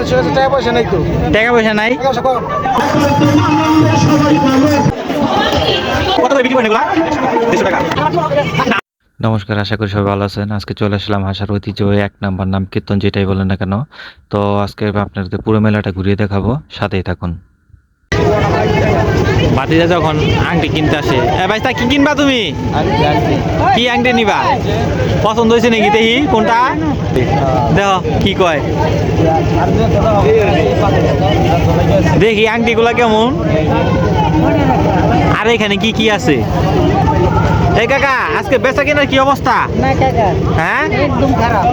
মানুষের কাছে টাকা পয়সা নাই তো। টাকা পয়সা নাই? টাকা পয়সা কম। কত করে বিক্রি করেন এগুলা? দেড়শো টাকা। নমস্কার আশা করি সবাই ভালো আছেন। আজকে চলে আসলাম হাসার ঐতিহ্য এক নাম্বার নাম কীর্তন যেটাই বলেন না কেন। তো আজকে আপনাদের পুরো মেলাটা ঘুরিয়ে দেখাবো। সাথেই থাকুন। বাতিজা যখন আংটি কিনতে আসে, এ ভাই, তা কি কিনবা তুমি? কি আংটি নিবা? পছন্দ হয়েছে নাকি দেখি, কোনটা? দেখো, কি কয়? দেখি, আংটিগুলা কেমন? আর এখানে কি কি আছে? এই কাকা আজকে বেচা কেনার কি অবস্থা? না কাকা হ্যাঁ? একদম খারাপ।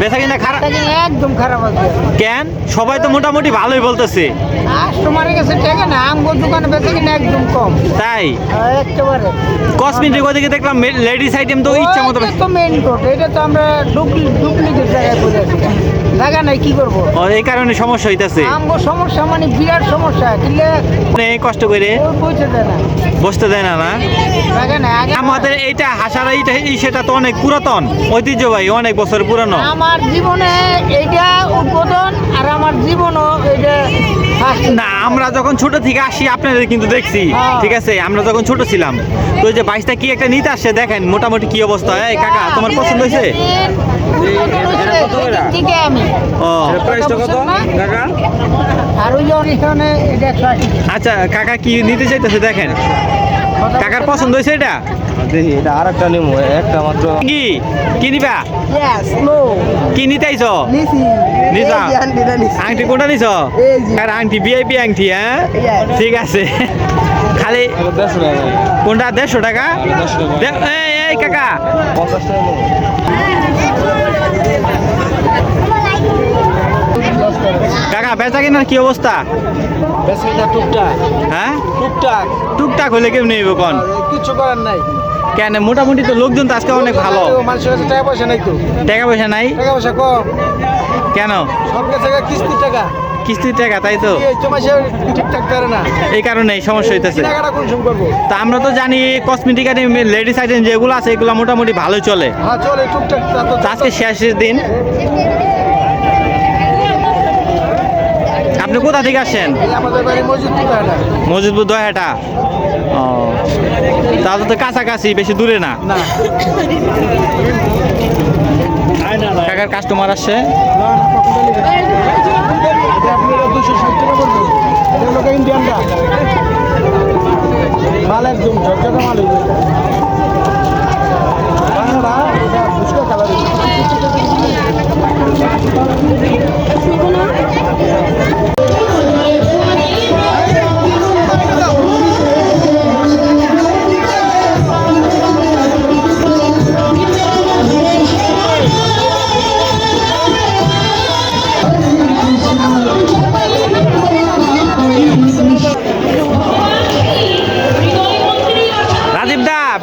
বেচা কিনা খারাপ একদম খারাপ আছে কেন? সবাই তো মোটামুটি ভালোই বলতেছে। কাস্টমারের কাছে টাকা না আমগো দোকানে বেচে কিনা একদম কম। তাই? একেবারে। কসমেটিক ওদিকে দেখলাম লেডিস আইটেম তো ইচ্ছা মতো তো মেইন রোড এটা তো আমরা ডুপ্লিকেট জায়গায় আছি জায়গা নাই কি করব? এই কারণে সমস্যা হইতাছে। আমগো সমস্যা মানে বিরাট সমস্যা কিনলে অনেক কষ্ট করে পৌঁছে দেয় না। বসতে দেয় না না? আমাদের এইটা হাসার এইটা এই সেটা তো অনেক পুরাতন ঐতিহ্যবাহী অনেক বছর পুরানো। আমার জীবনে এইটা উদ্বোধন আর আমার জীবনও first। না আমরা যখন ছোট থেকে আসি আপনাদের কিন্তু দেখছি হ্যাঁ। ঠিক আছে? আমরা যখন ছোট ছিলাম তো ওই যে বাইশটা কি একটা নিতে আসছে দেখেন মোটামুটি কি অবস্থা। এই কাকা তোমার পছন্দ হয়েছে? আচ্ছা কাকা কি নিতে চাইতেছে দেখেন। কাকার পছন্দ হয়েছে এটা? দেখি এটা আর একটা নেব একটা মাত্র। কি? কি নিবা. কি নিতে আইছো? নিছি। আংটি কোনটা নিছ? এই যে। আর আংটি ভিআইপি আংটি হ্যাঁ? ঠিক আছে। খালি কোনটা? দেড়শো টাকা? এই কাকা। পঞ্চাশ টাকা কাকা বেচা কেনার কি অবস্থা? না টুকটাক। হ্যাঁ? টুকটাক। টুকটাক হইলে কেমনি হইব কোন? কিছু করার নাই। কেন মোটামুটি তো লোকজন তো আজকে অনেক ভালো। মানুষের কাছে টাকা পয়সা নাই তো। টাকা পয়সা নাই? টাকা পয়সা কম। কেন? সব কাছে কিস্তি টাকা। কিস্তির টাকা তাই তো? এই ঠিকঠাক করে না। এই কারণে সমস্যা হইতেছে। তা আমরা তো জানি কসমেটিক লেডিস আইটেম যেগুলো আছে এগুলো মোটামুটি ভালোই চলে। হ্যাঁ আজকে শেষের দিন। আপনি কোথা থেকে আসছেন? এই আমাদের বাড়ি মসজিদ টুকটা না মজিদপুর দয়াটা ও। তাহলে তো কাছাকাছি বেশি দূরে না? কাকার কাস্টমার আসছে। এটা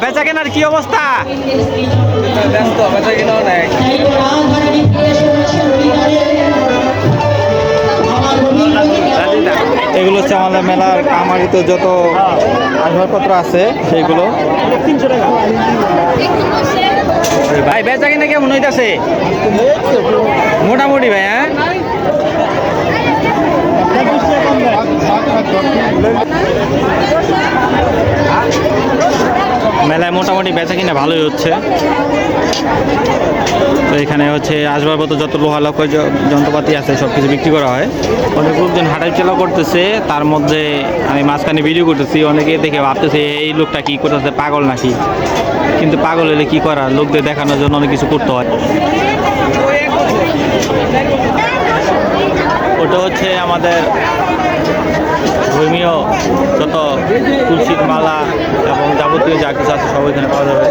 বেচা কেনার কি অবস্থা? ব্যস্ত বেচা কিনাও নেই। এগুলো হচ্ছে আমাদের মেলার কামারিতে যত আসবাবপত্র আছে সেইগুলো। ভাই বেচা কিনা কেমন হইতাছে? মোটামুটি ভাই হ্যাঁ? মেলায় মোটামুটি বেচা কিনা ভালোই হচ্ছে। তো এখানে হচ্ছে আসবাবপত্র যত লোহা লক্ষ যন্ত্রপাতি আছে সব কিছু বিক্রি করা হয়। অনেক লোকজন হাঁটাই চলা করতেছে, তার মধ্যে আমি মাঝখানে ভিডিও করতেছি, অনেকে দেখে ভাবতেছে, এই লোকটা কি করতেছে, পাগল নাকি? কিন্তু পাগল হলে কি করা লোকদের দেখানোর জন্য অনেক কিছু করতে হয়। ওটা হচ্ছে আমাদের ধর্মীয় যত তুলসীর মালা এবং যাবতীয় যা কিছু আছে সব এখানে পাওয়া যাবে।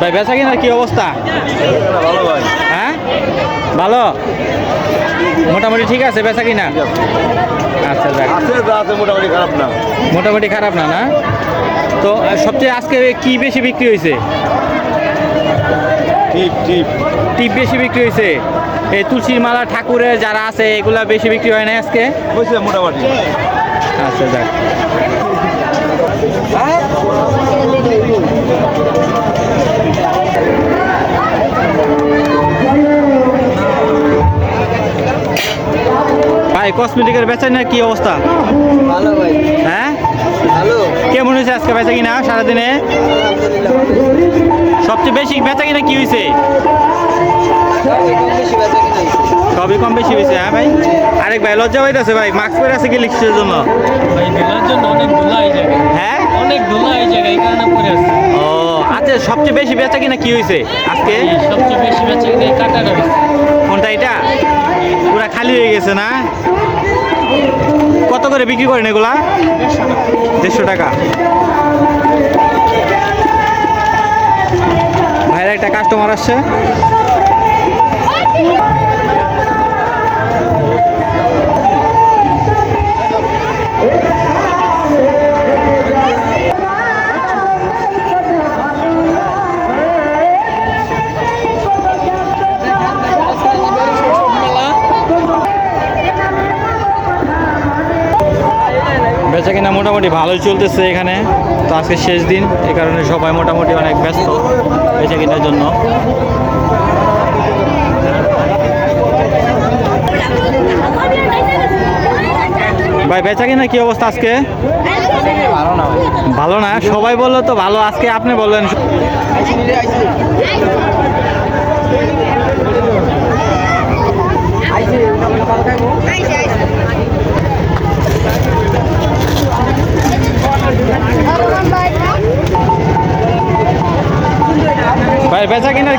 ভাই বেচা কিনার কি অবস্থা? ভালো ভাই। ভালো? মোটামুটি ঠিক আছে বেচা কিনা? আচ্ছা মোটামুটি খারাপ না। মোটামুটি খারাপ না না? তো সবচেয়ে আজকে কি বেশি বিক্রি হয়েছে? টিপ টিপ। টিপ বেশি বিক্রি হয়েছে? এই তুলসীর মালা ঠাকুরের যারা আছে এগুলো বেশি বিক্রি হয় না আজকে? হয়েছে মোটামুটি। আচ্ছা যাক। হ্যাঁ কসমেটিকের বেচা না কি অবস্থা? ভালো ভাই। হ্যাঁ? ভালো। কেমন হয়েছে আজকে বেচা কিনা সারাদিনে? সবচেয়ে বেশি বেচা কিনা কি হয়েছে? সবই কম বেশি হয়েছে। হ্যাঁ ভাই? আরেক ভাই লজ্জা পাইতেছে ভাই মাস্ক পরে আছে কি লিখছে জন্য? ভাই ধুলার জন্য অনেক ধুলা এই জায়গায়। হ্যাঁ? অনেক ধুলা এই জায়গায় এই কারণে পরে আছে। ও আচ্ছা সবচেয়ে বেশি বেচা কিনা কি হয়েছে আজকে? সবচেয়ে বেশি বেঁচে কিনে বেশি কোনটা এটা? পুরা খালি হয়ে গেছে না? কত করে বিক্রি করেন এগুলা? দেড়শো টাকা। ভাইরা একটা কাস্টমার আসছে। মোটামুটি ভালোই চলতেছে এখানে। তো আজকে শেষ দিন, এ কারণে সবাই মোটামুটি অনেক ব্যস্ত বেচা কেনার জন্য। ভাই, বেচা কিনা কি অবস্থা আজকে? ভালো না? সবাই বলল তো ভালো, আজকে আপনি বললেন।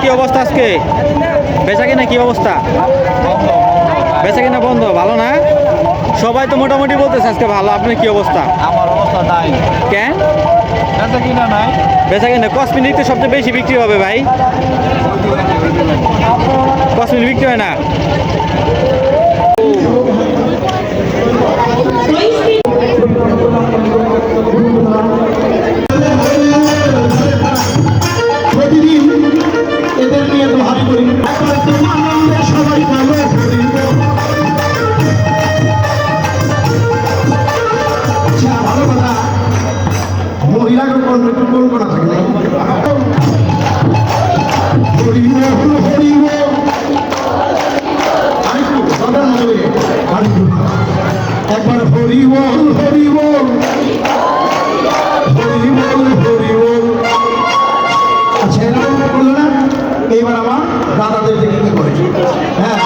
কি অবস্থা আজকে? বেচা কিনা কি অবস্থা? বেচা কিনা বন্ধ ভালো না? সবাই তো মোটামুটি বলতেছে আজকে ভালো আপনার কি অবস্থা? আমার অবস্থা নাই কেন বেচা কিনা নাই। বেচা কিনা কসমিন তো সবচেয়ে বেশি বিক্রি হবে ভাই। কসমিন বিক্রি হয় না? এইবার আমার দাদাদের দিকে কি হ্যাঁ